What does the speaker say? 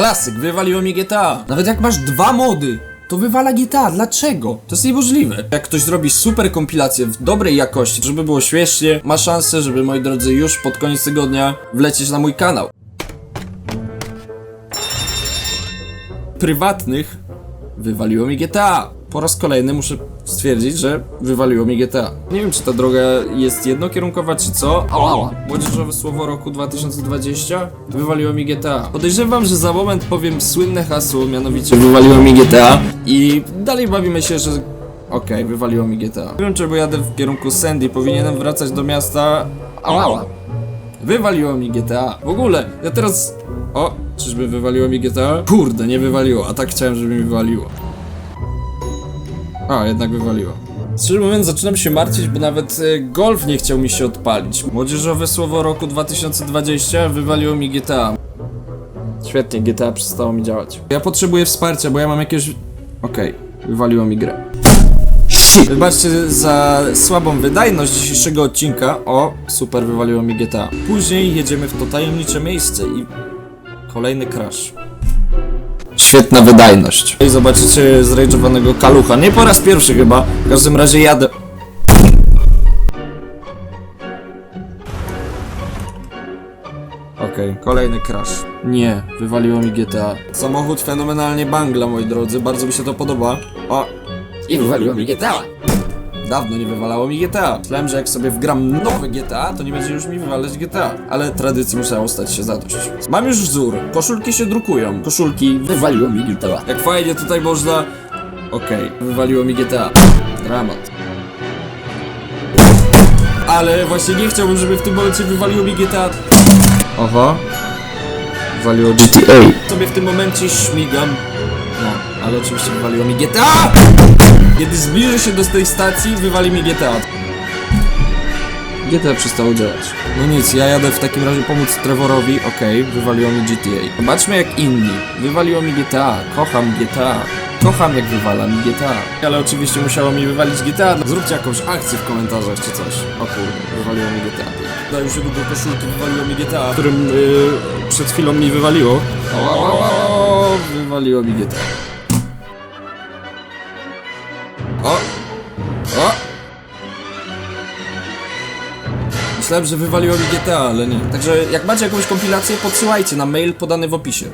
Klasyk, wywaliło mi GTA. Nawet jak masz dwa mody, to wywala GTA. Dlaczego? To jest niemożliwe. Jak ktoś zrobi super kompilację w dobrej jakości, żeby było śmiesznie, ma szansę, żeby moi drodzy już pod koniec tygodnia wlecieć na mój kanał. Prywatnych wywaliło mi GTA. Po raz kolejny muszę stwierdzić, że wywaliło mi GTA. Nie wiem, czy ta droga jest jednokierunkowa, czy co. Ała. Młodzieżowe słowo roku 2020 wywaliło mi GTA. Podejrzewam, że za moment powiem słynne hasło, mianowicie wywaliło mi GTA i dalej bawimy się, że okej, wywaliło mi GTA. Nie wiem, czego jadę w kierunku Sandy, powinienem wracać do miasta. Ała. Wywaliło mi GTA. W ogóle, ja teraz... O, czyżby wywaliło mi GTA? Kurde, nie wywaliło, a tak chciałem, żeby mi wywaliło. A, jednak wywaliło. Szczerze mówiąc, zaczynam się martwić, bo nawet e, golf nie chciał mi się odpalić. Młodzieżowe słowo roku 2020 wywaliło mi GTA. Świetnie, GTA przestało mi działać. Ja potrzebuję wsparcia, bo ja mam jakieś... Okej, wywaliło mi grę. Wybaczcie za słabą wydajność dzisiejszego odcinka. O, super, wywaliło mi GTA. Później jedziemy w to tajemnicze miejsce i kolejny crash. Świetna wydajność. I zobaczycie zrajdżowanego kalucha. Nie po raz pierwszy chyba. W każdym razie jadę. Okej, kolejny crash. Nie, wywaliło mi GTA. Samochód fenomenalnie bangla, moi drodzy. Bardzo mi się to podoba. O, i wywaliło mi GTA. Dawno nie wywalało mi GTA. Myślałem, że jak sobie wgram nowe GTA, to nie będzie już mi wywalać GTA. Ale tradycji musiało stać się zadość. Mam już wzór. Koszulki się drukują. Koszulki wywaliło mi GTA. Jak fajnie tutaj można... Okej, wywaliło mi GTA. Dramat. Ale właśnie nie chciałbym, żeby w tym momencie wywaliło mi GTA. Oho. Wywaliło GTA. Sobie w tym momencie śmigam. No, ale oczywiście wywaliło mi GTA! Kiedy zbliżę się do tej stacji, wywali mi GTA. GTA przestało działać. No nic, ja jadę w takim razie pomóc Trevorowi, okej, wywaliło mi GTA. Zobaczmy jak inni. Wywaliło mi GTA, kocham GTA. Kocham jak wywala mi GTA. Ale oczywiście musiało mi wywalić GTA. Zróbcie jakąś akcję w komentarzach czy coś. O kurde, wywaliło mi GTA. Dają się długo koszulki, wywaliło mi GTA, którym yy, przed chwilą mi wywaliło. O, o, o, o, wywaliło mi. O! O! Myślałem, że wywaliło mi GTA, ale nie. Także jak macie jakąś kompilację, podsyłajcie na mail podany w opisie.